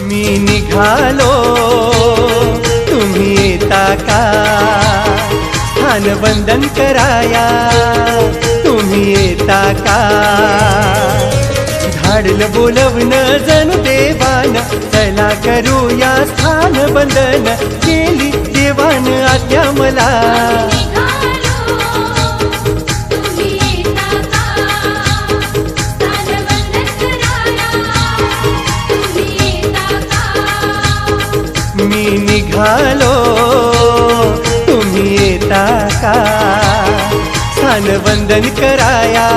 मी निघालो. तुम्ही येता का? स्थान बंधन कराया. तुम्ही येता का? धाडलं बोलवणं जणू देवान चला करूया स्थान बंधन केली देवान आज्ञा मला. निघालो तुम्ही येता का? स्थानवंदन कराया.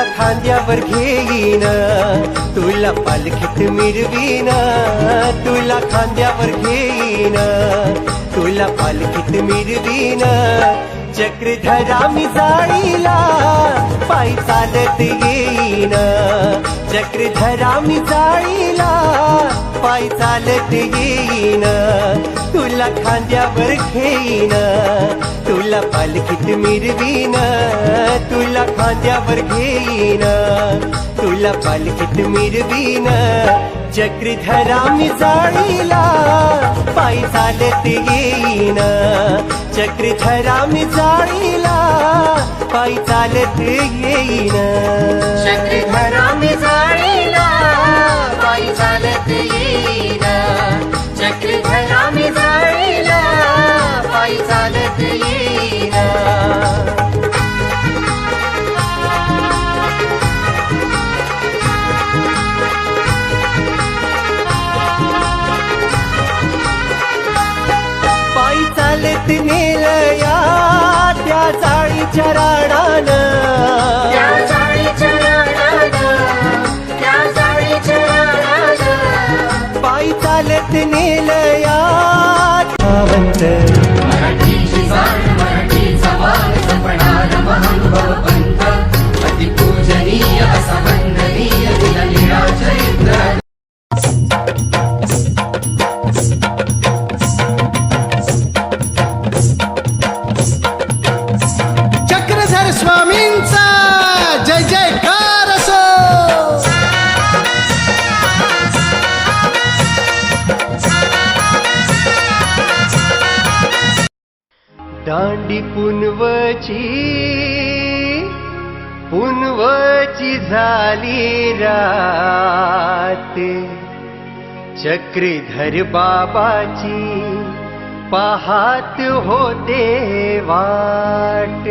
तुझ्या खांद्यावर घेईन. तुला पालखीत मिरवीन. तुला खांद्यावर घेईन. तुला पालखीत मिरवीन. चक्रधरा मी जाळीला पाय चालत येईन. चक्रधरा मी जाळीला पाय चालत येईन. तुला खांद्यावर घेईन. तुला पालखीत मिरवीन. तुला खांद्यावर घेईन. तुला पालखीत मिरवीन. चक्रधरा मी जाळीला पाय चालत येईन. चक्रधरा मी जाळीला पायी चालत येईन. चक्रधरा मी जाळीला पायी चालत येईन. चक्रधरा मी जाळीला पायी चालत येईन. चालत नेलया त्या जाळीच्या चालत नेलया. धावंत मराठीची जाण दांडी पुनवची पुनवची झाली रात. चक्रधर बाबाची पाहात होते वाट